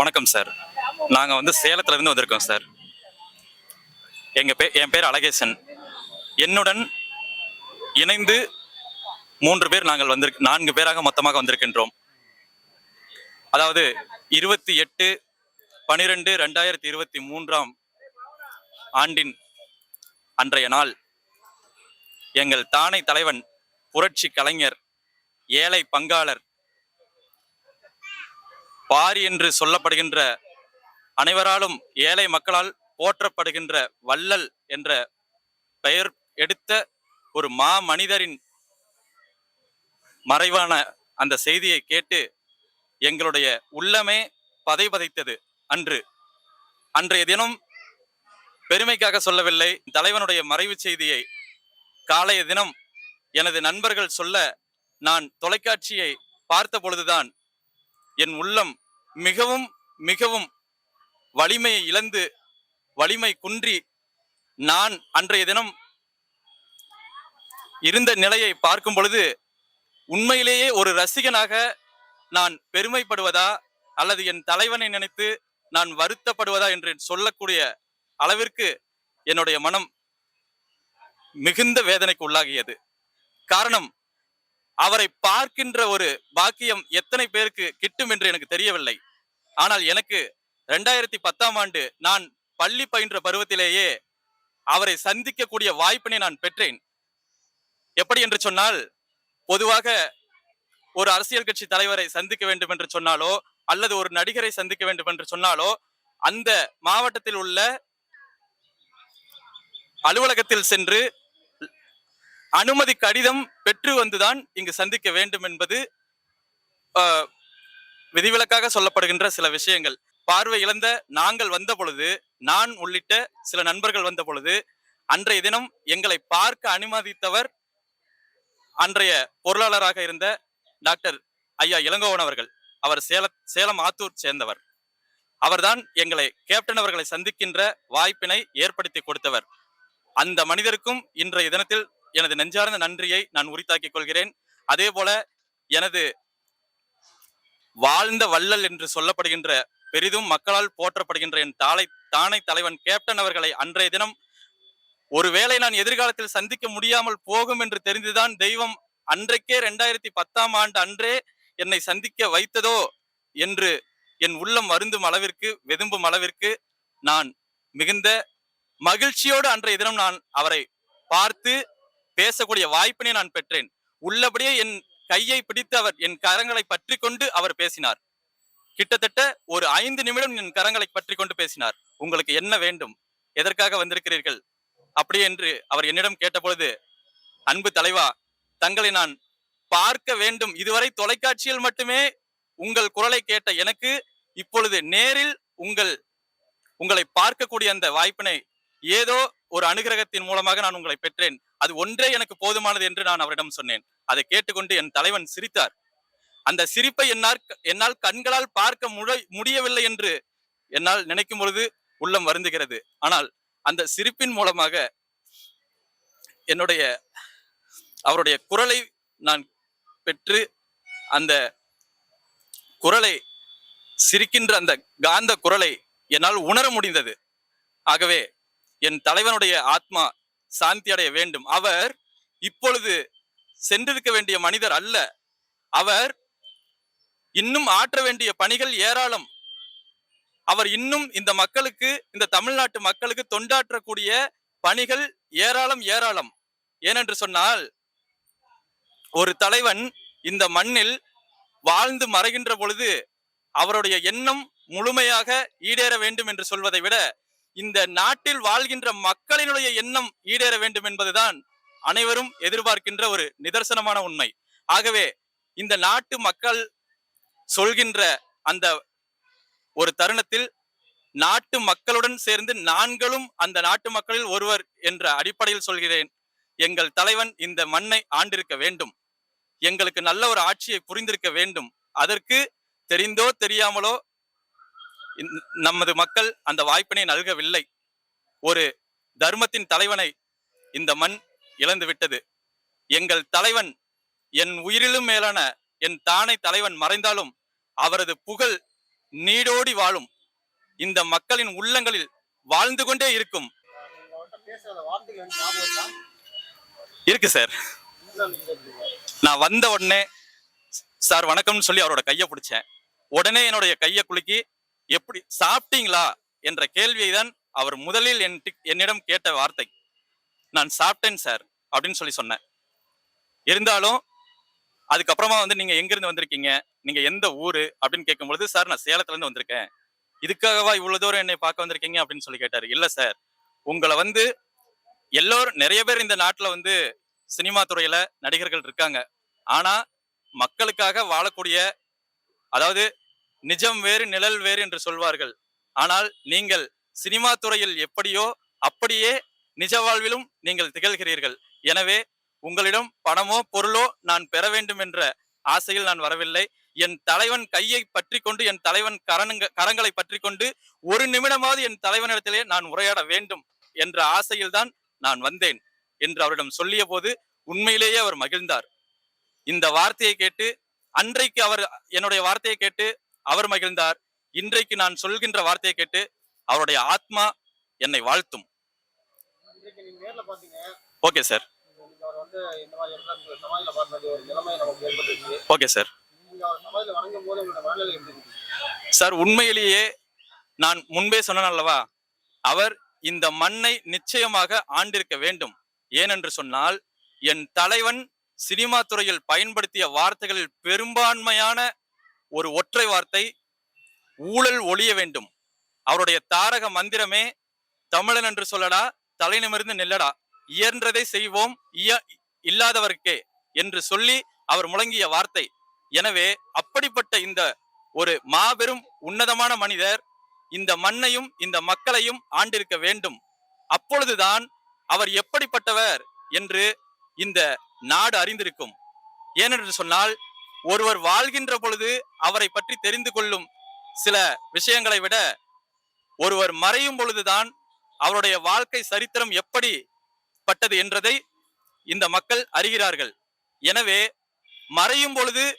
வணக்கம் சார். நாங்கள் வந்து சேலத்துலேருந்து வந்திருக்கோம் சார். எங்கள் பே என் பேர் அழகேசன். என்னுடன் இணைந்து மூன்று பேர் நாங்கள் வந்திருக்க நான்கு பேராக மொத்தமாக வந்திருக்கின்றோம். அதாவது இருபத்தி எட்டு பனிரெண்டு ரெண்டாயிரத்தி இருபத்தி மூன்றாம் ஆண்டின் அன்றைய நாள் எங்கள் தானை தலைவன் புரட்சி கலைஞர் ஏழை பங்காளர் பாரி என்று சொல்லப்படுகின்ற அனைவராலும் ஏழை மக்களால் போற்றப்படுகின்ற வள்ளல் என்ற பெயர் எடுத்த ஒரு மா மனிதரின் மறைவான அந்த செய்தியை கேட்டு எங்களுடைய உள்ளமே பதை பதைத்தது அன்று. அன்றைய தினம் பெருமைக்காக சொல்லவில்லை தலைவனுடைய மறைவு செய்தியை காலைய தினம் எனது நண்பர்கள் சொல்ல நான் தொலைக்காட்சியை பார்த்த பொழுதுதான் என் உள்ளம் மிகவும் மிகவும் வலிமையை இழந்து வலிமை குன்றி நான் அன்றைய தினம் இருந்த நிலையை பார்க்கும் பொழுது உண்மையிலேயே ஒரு ரசிகனாக நான் பெருமைப்படுவதா அல்லது என் தலைவனை நினைத்து நான் வருத்தப்படுவதா என்று சொல்லக்கூடிய அளவிற்கு என்னுடைய மனம் மிகுந்த வேதனைக்கு உள்ளாகியது. காரணம் அவரை பார்க்கின்ற ஒரு பாக்கியம் எத்தனை பேருக்கு கிட்டும் என்று எனக்கு தெரியவில்லை. ஆனால் எனக்கு ரெண்டாயிரத்தி பத்தாம் ஆண்டு நான் பள்ளி பயின்ற பருவத்திலேயே அவரை சந்திக்கக்கூடிய வாய்ப்பினை நான் பெற்றேன். எப்படி என்று சொன்னால் பொதுவாக ஒரு அரசியல் கட்சி தலைவரை சந்திக்க வேண்டும் என்று சொன்னாலோ அல்லது ஒரு நடிகரை சந்திக்க வேண்டும் என்று சொன்னாலோ அந்த மாவட்டத்தில் உள்ள அலுவலகத்தில் சென்று அனுமதி கடிதம் பெற்று வந்துதான் இங்கு சந்திக்க வேண்டும் என்பது விதிவிலக்காக சொல்லப்படுகின்ற சில விஷயங்கள். பார்வை இழந்த நாங்கள் வந்த பொழுது நான் உள்ளிட்ட சில நண்பர்கள் வந்த பொழுது அன்றைய தினம் எங்களை பார்க்க அனுமதித்தவர் அன்றைய பொருளாளராக இருந்த டாக்டர் ஐயா இளங்கோவன் அவர்கள். அவர் சேல சேலம் ஆத்தூர் சேர்ந்தவர். அவர்தான் எங்களை கேப்டன் அவர்களை சந்திக்கின்ற வாய்ப்பினை ஏற்படுத்தி கொடுத்தவர். அந்த மனிதருக்கும் இன்றைய தினத்தில் எனது நெஞ்சார்ந்த நன்றியை நான் உரித்தாக்கிக் கொள்கிறேன். அதே போல எனது வாழ்ந்த வள்ளல் என்று சொல்லப்படுகின்ற பெரிதும் மக்களால் போற்றப்படுகின்ற என் தாளை தானை தலைவன் கேப்டன் அவர்களை அன்றைய தினம் ஒருவேளை நான் எதிர்காலத்தில் சந்திக்க முடியாமல் போகும் என்று தெரிந்துதான் தெய்வம் அன்றைக்கே ரெண்டாயிரத்தி பத்தாம் ஆண்டு அன்றே என்னை சந்திக்க வைத்ததோ என்று என் உள்ளம் வருந்தும் அளவிற்கு வெதும்பும் அளவிற்கு நான் மிகுந்த மகிழ்ச்சியோடு அன்றைய தினம் நான் அவரை பார்த்து பேசக்கூடிய வாய்ப்பினை நான் பெற்றேன். உள்ளபடியே என் கையை பிடித்து அவர் என் கரங்களை பற்றி கொண்டு அவர் பேசினார். கிட்டத்தட்ட ஒரு ஐந்து நிமிடம் என் கரங்களை பற்றி கொண்டு பேசினார். உங்களுக்கு என்ன வேண்டும்? எதற்காக வந்திருக்கிறீர்கள்? அப்படி என்று அவர் என்னிடம் கேட்டபொழுது அன்பு தலைவா தங்களை நான் பார்க்க வேண்டும். இதுவரை தொலைக்காட்சியில் மட்டுமே உங்கள் குரலை கேட்ட எனக்கு இப்பொழுது நேரில் உங்கள் உங்களை பார்க்கக்கூடிய அந்த வாய்ப்பினை ஏதோ ஒரு அனுகிரகத்தின் மூலமாக நான் உங்களை பெற்றேன். அது ஒன்றே எனக்கு போதுமானது என்று நான் அவரிடம் சொன்னேன். அதை கேட்டுக்கொண்டு என் தலைவன் சிரித்தார். அந்த சிரிப்பை என்னால் என்னால் கண்களால் பார்க்க முடியவில்லை என்று என்னால் நினைக்கும் பொழுது உள்ளம் வருந்துகிறது. ஆனால் அந்த சிரிப்பின் மூலமாக என்னுடைய அவருடைய குரலை நான் பெற்று அந்த குரலை சிரிக்கின்ற அந்த காந்த குரலை என்னால் உணர முடிந்தது. ஆகவே என் தலைவனுடைய ஆத்மா சாந்தி அடைய வேண்டும். அவர் இப்பொழுது சென்றிருக்க வேண்டிய மனிதர் அல்ல. அவர் இன்னும் ஆற்ற வேண்டிய பணிகள் ஏராளம். அவர் இன்னும் இந்த மக்களுக்கு இந்த தமிழ்நாட்டு மக்களுக்கு தொண்டாற்றக்கூடிய பணிகள் ஏராளம் ஏராளம். ஏனென்று சொன்னால் ஒரு தலைவன் இந்த மண்ணில் வாழ்ந்து மறைகின்ற பொழுது அவருடைய எண்ணம் முழுமையாக ஈடேற வேண்டும் என்று சொல்வதை விட இந்த நாட்டில் வாழ்கின்ற மக்களினுடைய எண்ணம் ஈடேற வேண்டும் என்பதுதான் அனைவரும் எதிர்பார்க்கின்ற ஒரு நிதர்சனமான உண்மை. ஆகவே இந்த நாட்டு மக்கள் சொல்கின்ற அந்த ஒரு தருணத்தில் நாட்டு மக்களுடன் சேர்ந்து நான்களும் அந்த நாட்டு மக்களில் ஒருவர் என்ற அடிப்படையில் சொல்கிறேன். எங்கள் தலைவன் இந்த மண்ணை ஆண்டிருக்க வேண்டும். எங்களுக்கு நல்ல ஒரு ஆட்சியை புரிந்திருக்க வேண்டும். அதற்கு தெரிந்தோ தெரியாமலோ நமது மக்கள் அந்த வாய்ப்பினை நல்கவில்லை. ஒரு தர்மத்தின் தலைவனை இந்த மண் இழந்து விட்டது. எங்கள் தலைவன் என் உயிரிலும் மேலான என் தானை தலைவன் மறைந்தாலும் அவரது புகழ் நீடோடி வாழும். இந்த மக்களின் உள்ளங்களில் வாழ்ந்து கொண்டே இருக்கும். இருக்கு சார். நான் வந்த உடனே சார் வணக்கம்னு சொல்லி அவரோட கையை பிடிச்சேன். உடனே என்னுடைய கையை குலுக்கி எப்படி சாப்பிட்டீங்களா என்ற கேள்வியை தான் அவர் முதலில் என்னிடம் கேட்ட வார்த்தை. நான் சாப்பிட்டேன் சார் அப்படின்னு சொல்லி சொன்னேன். இருந்தாலும் அதுக்கப்புறமா வந்து நீங்க எங்கிருந்து வந்திருக்கீங்க? நீங்க எந்த ஊரு? அப்படின்னு கேட்கும் பொழுது சார் நான் சேலத்துல இருந்து வந்திருக்கேன். இதுக்காகவா இவ்வளவு தூரம் என்னை பார்க்க வந்திருக்கீங்க? அப்படின்னு சொல்லி கேட்டாரு. இல்ல சார். உங்களை வந்து எல்லோரும் நிறைய பேர் இந்த நாட்டுல வந்து சினிமா துறையில நடிகர்கள் இருக்காங்க. ஆனா மக்களுக்காக வாழக்கூடிய அதாவது நிஜம் வேறு நிழல் வேறு என்று சொல்வார்கள். ஆனால் நீங்கள் சினிமா துறையில் எப்படியோ அப்படியே நிஜ வாழ்விலும் நீங்கள் திகழ்கிறீர்கள். எனவே உங்களிடம் பணமோ பொருளோ நான் பெற வேண்டும் என்ற ஆசையில் நான் வரவில்லை. என் தலைவன் கையை பற்றி கொண்டு என் தலைவன் கரணுங்க கரங்களை பற்றி கொண்டு ஒரு நிமிடமாவது என் தலைவனிடத்திலே நான் உரையாட வேண்டும் என்ற ஆசையில்தான் நான் வந்தேன் என்று அவரிடம் சொல்லிய போது உண்மையிலேயே அவர் மகிழ்ந்தார். இந்த வார்த்தையை கேட்டு அன்றைக்கு அவர் என்னுடைய வார்த்தையை கேட்டு அவர் மகிழ்ந்தார். இன்றைக்கு நான் சொல்கின்ற வார்த்தையை கேட்டு அவருடைய ஆத்மா என்னை வாழ்த்தும். Okay sir. Okay sir. Sir உண்மையிலேயே நான் முன்பே சொன்னேன் அல்லவா? அவர் இந்த மண்ணை நிச்சயமாக ஆண்டிருக்க வேண்டும். ஏனென்று சொன்னால் என் தலைவன் சினிமா துறையில் பயன்படுத்திய வார்த்தைகளில் பெரும்பான்மையான ஒரு ஒற்றை வார்த்தை ஊழல் ஒழிய வேண்டும். அவருடைய தாரக மந்திரமே தமிழன் என்று சொல்லடா தலை நிமிர்ந்து நில்லடா. இயன்றதை செய்வோம் இய இல்லாதவர்க்கே என்று சொல்லி அவர் முழங்கிய வார்த்தை. எனவே அப்படிப்பட்ட இந்த ஒரு மாபெரும் உன்னதமான மனிதர் இந்த மண்ணையும் இந்த மக்களையும் ஆண்டிருக்க வேண்டும். அப்பொழுதுதான் அவர் எப்படிப்பட்டவர் என்று இந்த நாடு அறிந்திருக்கும். ஏனென்று சொன்னால் ஒருவர் வாழ்கின்ற பொழுது அவரை பற்றி தெரிந்து கொள்ளும் சில விஷயங்களை விட ஒருவர் மறையும் பொழுதுதான் அவருடைய வாழ்க்கை சரித்திரம் எப்படி பட்டது என்றதை இந்த மக்கள் அறிகிறார்கள். எனவே மறையும் பொழுது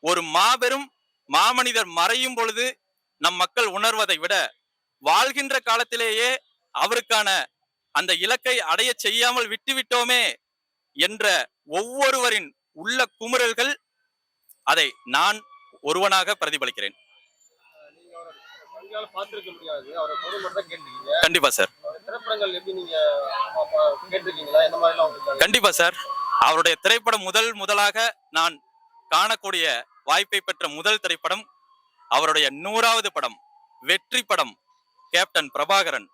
ஒரு மாபெரும் மாமனிதர் மறையும் பொழுது நம் மக்கள் உணர்வதை விட வாழ்கின்ற காலத்திலேயே அவருக்கான அந்த இலக்கை அடைய செய்யாமல் விட்டுவிட்டோமே என்ற ஒவ்வொருவரின் உள்ள குமுறல்கள் அதை நான் ஒருவனாக பிரதிபலிக்கிறேன். கண்டிப்பா சார். கண்டிப்பா சார். அவருடைய திரைப்படம் முதல் முதலாக நான் காணக்கூடிய வாய்ப்பை பெற்ற முதல் திரைப்படம் அவருடைய நூறாவது படம் வெற்றி படம் கேப்டன் பிரபாகரன்.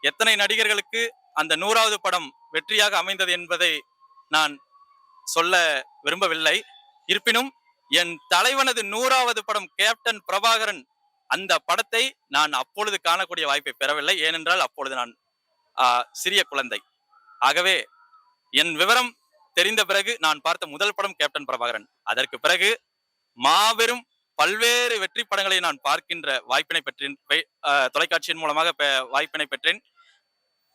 எத்தனை நடிகர்களுக்கு அந்த நூறாவது படம் வெற்றியாக அமைந்தது என்பதை நான் சொல்ல விரும்பவில்லை. இருப்பினும் என் தலைவனது நூறாவது படம் கேப்டன் பிரபாகரன் அந்த படத்தை நான் அப்பொழுது காணக்கூடிய வாய்ப்பை பெறவில்லை. ஏனென்றால் அப்பொழுது நான் சிறிய குழந்தை. ஆகவே என் விவரம் தெரிந்த பிறகு நான் பார்த்த முதல் படம் கேப்டன் பிரபாகரன். அதற்கு பிறகு மாபெரும் பல்வேறு வெற்றி படங்களை நான் பார்க்கின்ற வாய்ப்பினை பெற்றேன். தொலைக்காட்சியின் மூலமாக பெ- வாய்ப்பினை பெற்றேன்.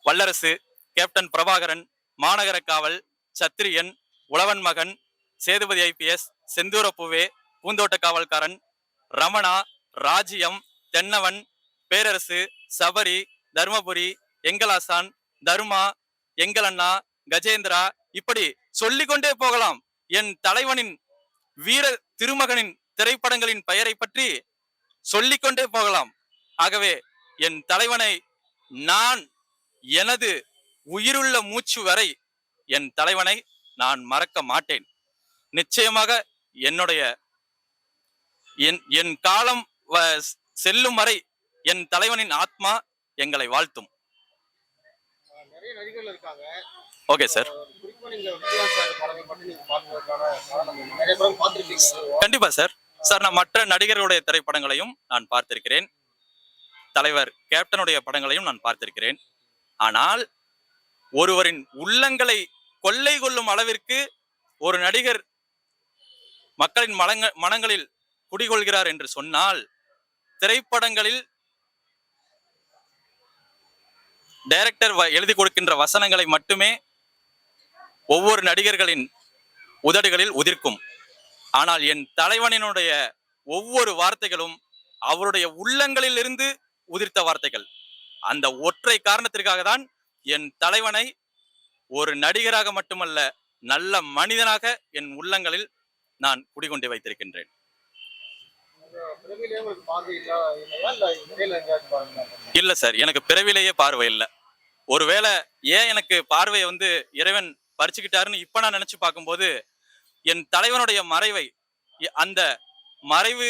வல்லரசு கேப்டன் பிரபாகரன் மாநகர காவல் சத்திரியன் உழவன் மகன் சேதுபதி ஐபிஎஸ் செந்தூரப்பூவே பூந்தோட்ட காவல்காரன் ரமணா ராஜ்யம் தென்னவன் பேரரசு சபரி தர்மபுரி எங்கலாசான் தர்மா எங்களண்ணா கஜேந்திரா இப்படி சொல்லிக்கொண்டே போகலாம். என் தலைவனின் வீர திருமகனின் திரைப்படங்களின் பெயரை பற்றி சொல்லிக்கொண்டே போகலாம். ஆகவே என் தலைவனை நான் எனது உயிருள்ள மூச்சு வரை என் தலைவனை நான் மறக்க மாட்டேன். நிச்சயமாக என்னுடைய என் என் காலம் செல்லும் வரை என் தலைவனின் ஆத்மா எங்களை வாழ்த்தும். Okay sir. கண்டிப்பா சார். சார் நான் மற்ற நடிகர்களுடைய திரைப்படங்களையும் நான் பார்த்திருக்கிறேன். தலைவர் கேப்டனுடைய படங்களையும் நான் பார்த்திருக்கிறேன். ஆனால் ஒருவரின் உள்ளங்களை கொள்ளை கொள்ளும் அளவிற்கு ஒரு நடிகர் மக்களின் மனங்க மனங்களில் குடிகொள்கிறார் என்று சொன்னால் திரைப்படங்களில் டைரக்டர் எழுதி கொடுக்கின்ற வசனங்களை மட்டுமே ஒவ்வொரு நடிகர்களின் உதடுகளில் உதிர்க்கும். ஆனால் என் தலைவனினுடைய ஒவ்வொரு வார்த்தைகளும் அவருடைய உள்ளங்களில் இருந்து உதிர்த்த வார்த்தைகள். அந்த ஒற்றை காரணத்திற்காக தான் என் தலைவனை ஒரு நடிகராக மட்டுமல்ல நல்ல மனிதனாக என் உள்ளங்களில் நான் குடிகொண்டு வைத்திருக்கின்றேன். இல்ல சார் எனக்கு பிறவிலேயே பார்வை இல்லை. ஒருவேளை ஏன் எனக்கு பார்வையை வந்து இறைவன் பறிச்சுக்கிட்டாருன்னு இப்ப நான் நினைச்சு பார்க்கும்போது என் தலைவனுடைய மறைவை அந்த மறைவு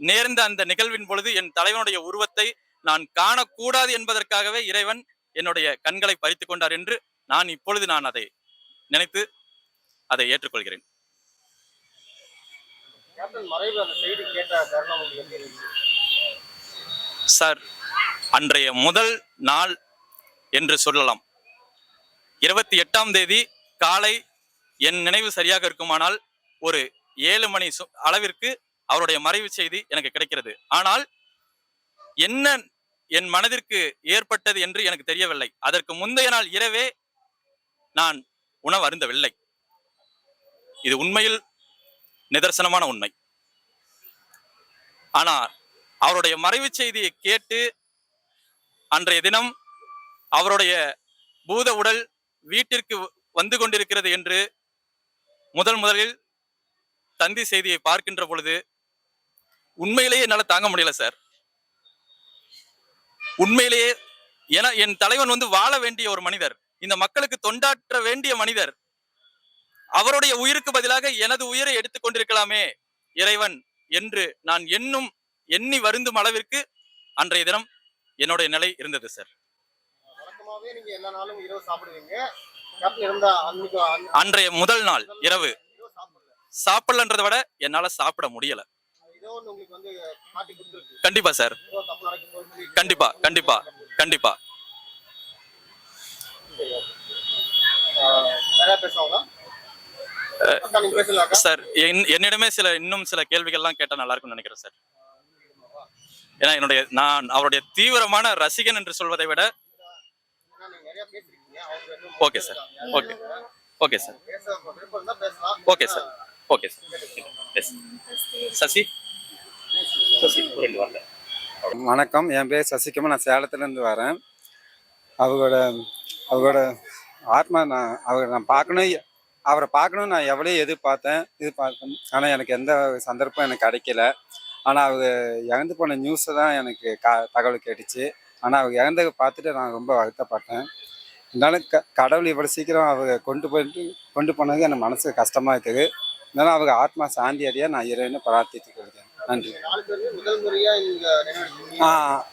நேர்ந்த அந்த நிகழ்வின் பொழுது என் தலைவனுடைய உருவத்தை நான் காணக்கூடாது என்பதற்காகவே இறைவன் என்னுடைய கண்களை பறித்துக் கொண்டார் என்று நான் இப்பொழுது நான் அதை நினைத்து அதை ஏற்றுக்கொள்கிறேன் கேப்டன் மறைவு அந்த செய்தி கேட்ட தருணம் உங்களுக்கு எப்படி இருந்துச்சு சார் அன்றைய முதல் நாள் என்று சொல்லலாம். இருபத்தி எட்டாம் தேதி காலை என் நினைவு சரியாக இருக்குமானால் ஒரு ஏழு மணி சு- அளவிற்கு அவருடைய மறைவு செய்தி எனக்கு கிடைக்கிறது. ஆனால் என்ன என் மனதிற்கு ஏற்பட்டது என்று எனக்கு தெரியவில்லை. அதற்கு முந்தைய நாள் இரவே நான் உணவு அருந்தவில்லை. இது உண்மையில் நிதர்சனமான உண்மை. ஆனால் அவருடைய மறைவு செய்தியை கேட்டு அன்றைய தினம் அவருடைய பூத உடல் வீட்டிற்கு வந்து கொண்டிருக்கிறது என்று முதல் முதலில் தந்தி செய்தியை பார்க்கின்ற பொழுது உண்மையிலேயே என்னால் தாங்க முடியல சார். உண்மையிலேயே என என் தலைவன் வந்து வாழ வேண்டிய ஒரு மனிதர் இந்த மக்களுக்கு தொண்டாற்ற வேண்டிய மனிதர் அவருடைய உயிருக்கு பதிலாக எனது உயிரை எடுத்துக் கொண்டிருக்கலாமே இறைவன் என்று நான் எண்ணும் எண்ணி வருந்தும் அளவிற்கு அன்றைய தினம் என்னுடைய நிலை இருந்தது சார் அன்றைய முதல் நாள் இரவு. இரவு சாப்பிடல. சாப்பிடலன்றதை விட என்னால சாப்பிட முடியல. கண்டிப்பா சார் கண்டிப்பா கண்டிப்பா கண்டிப்பா. சார் என்- என்னிடமே சில இன்னும் சில கேள்விகள்லாம் கேட்டா நல்லா இருக்கும்னு நினைக்கிறேன் சார். ஏன்னா என்னுடைய நான் அவருடைய தீவிரமான ரசிகன் என்று சொல்வதை விட okay sir. Okay. Okay sir. Okay sir. Okay sir. Yes Sasi? Sasi வணக்கம். என் பேர் சசிகுமார் நான் சேலத்துலேருந்து வரேன். அவரோட அவரோட ஆத்மா நான் அவரை நான் பார்க்கணும். அவரை பார்க்கணும்னு நான் எவ்வளோ எதிர்பார்த்தேன் பார்த்தேன் ஆனால் எனக்கு எந்த சந்தர்ப்பம் எனக்கு கிடைக்கல. ஆனால் அவர் இறந்து போன நியூஸை தான் எனக்கு க தகவல் கேட்டுச்சு. ஆனால் அவர் இறந்ததை பார்த்துட்டு நான் ரொம்ப வருத்தப்பட்டேன். இருந்தாலும் க கடவுள் இவ்வளோ சீக்கிரம் அவர் கொண்டு போயிட்டு கொண்டு போனது எனக்கு மனசு கஷ்டமாக இருக்குது. இருந்தாலும் அவங்க ஆத்மா சாந்தி அடைய நான் இறைவனை பிரார்த்தித்துக் கொள்கிறேன். நன்றி. நாங்கள் ஆ,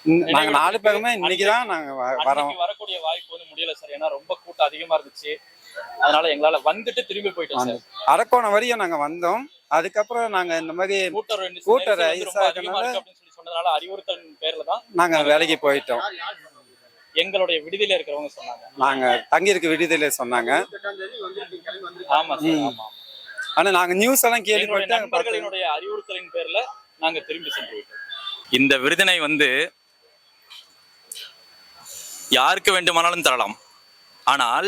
நாலு பேருமே இன்னைக்கு தான் நாங்கள் வ- வரோம். வரக்கூடிய வாய்ப்பு வந்து முடியல சார். ஏன்னா ரொம்ப கூட்டம் அதிகமாக இருந்துச்சு. அதனால எங்களால வந்துட்டு திரும்பி போயிட்டோம் சார் அரக்கோணம் வரையும் நாங்க வந்தோம் அதுக்கப்புறம் நாங்க இந்த மாதிரி இருக்கு சொல்லி சொன்னதுனால அறிவுறுத்தல் பேர்ல தான் நாங்க வேலைக்கு போயிட்டோம்? எங்களுடைய விடுதியில இருக்கிறவங்க சொன்னாங்க நாங்க சொன்னாங்க தேதி வந்திருக்கீங்க கிளம்பி வந்திருக்கீங்க ஆமா சார். ஆமா. ஆனா நாங்க நியூஸ் எல்லாம் கேள்விப்பட்டு. நண்பர்களினுடைய அறிவுறுத்தலின் பேர்ல நாங்க திரும்பி சென்று விட்டோம் இந்த விருதினை வந்து யாருக்கு வேண்டுமானாலும் தரலாம் ஆனால்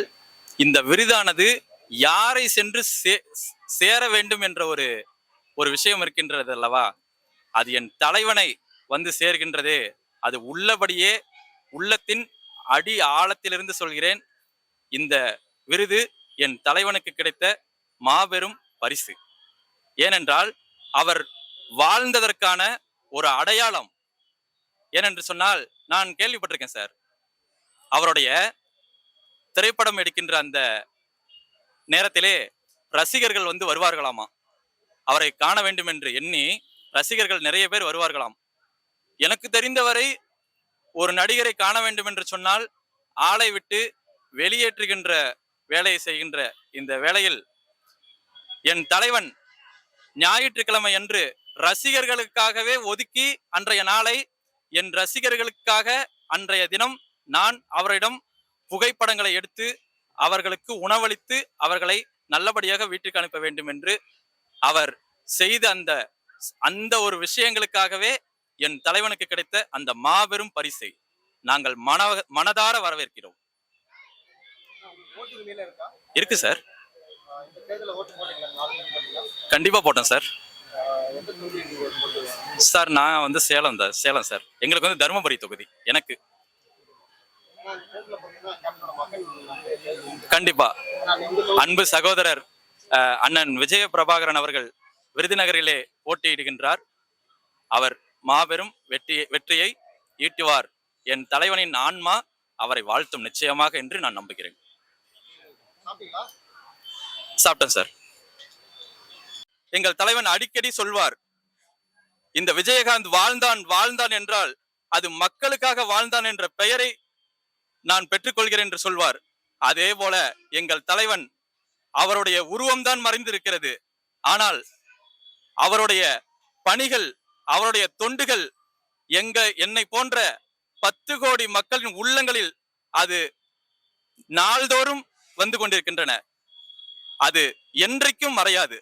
இந்த விருதானது யாரை சென்று சே- சேர வேண்டும் என்ற ஒரு ஒரு விஷயம் இருக்கின்றது அல்லவா? அது என் தலைவனை வந்து சேர்கின்றது அது உள்ளபடியே உள்ளத்தின் அடி ஆழத்திலிருந்து சொல்கிறேன். இந்த விருது என் தலைவனுக்கு கிடைத்த மாபெரும் பரிசு. ஏனென்றால் அவர் வாழ்ந்ததற்கான ஒரு அடையாளம். ஏனென்று சொன்னால் நான் கேள்விப்பட்டிருக்கேன் சார். அவருடைய திரைப்படம் எடுக்கின்ற அந்த நேரத்திலே ரசிகர்கள் வந்து வருவார்களாமா? அவரை காண வேண்டும் என்று எண்ணி ரசிகர்கள் நிறைய பேர் வருவார்களாம். எனக்கு தெரிந்தவரை ஒரு நடிகரை காண வேண்டும் என்று சொன்னால் ஆளை விட்டு வெளியேற்றுகின்ற வேலையை செய்கின்ற இந்த வேளையில் என் தலைவன் ஞாயிற்றுக்கிழமை அன்று ரசிகர்களுக்காகவே ஒதுக்கி அன்றைய நாளை என் ரசிகர்களுக்காக அன்றைய தினம் நான் அவரிடம் புகைப்படங்களை எடுத்து அவர்களுக்கு உணவளித்து அவர்களை நல்லபடியாக வீட்டுக்கு அனுப்ப வேண்டும் என்று அவர் செய்த அந்த அந்த ஒரு விஷயங்களுக்காகவே என் தலைவனுக்கு கிடைத்த அந்த மாபெரும் பரிசை நாங்கள் மன மனதார வரவேற்கிறோம். இருக்கு சார். கண்டிப்பா போட்டோம் சார். சார் நான் வந்து சேலம் தான் சேலம் சார். எங்களுக்கு வந்து தருமபுரி தொகுதி. எனக்கு ஏன்னா இந்த தேர்தல்ல பார்த்தீங்கன்னா கேப்டனோட மகன் கண்டிப்பா. அன்பு சகோதரர் அண்ணன் விஜய பிரபாகரன் அவர்கள் விருதுநகரிலே போட்டியிடுகின்றார். அவர் மாபெரும் வெற்றி வெற்றியை ஈட்டுவார் என் தலைவனின் ஆன்மா அவரை வாழ்த்தும் நிச்சயமாக என்று நான் நம்புகிறேன். சாப்பிட்டேன் சார். எங்கள் தலைவன் அடிக்கடி சொல்வார் இந்த விஜயகாந்த் வாழ்ந்தான் வாழ்ந்தான் என்றால் அது மக்களுக்காக வாழ்ந்தான் என்ற பெயரை நான் பெற்றுக்கொள்கிறேன் என்று சொல்வார். அதே போல எங்கள் தலைவன் அவருடைய உருவம்தான் மறைந்திருக்கிறது. ஆனால் அவருடைய பணிகள் அவருடைய தொண்டுகள் எங்க என்னை போன்ற பத்து கோடி மக்களின் உள்ளங்களில் அது நாள்தோறும் வந்து கொண்டிருக்கின்றன. அது என்றைக்கும் மறையாது.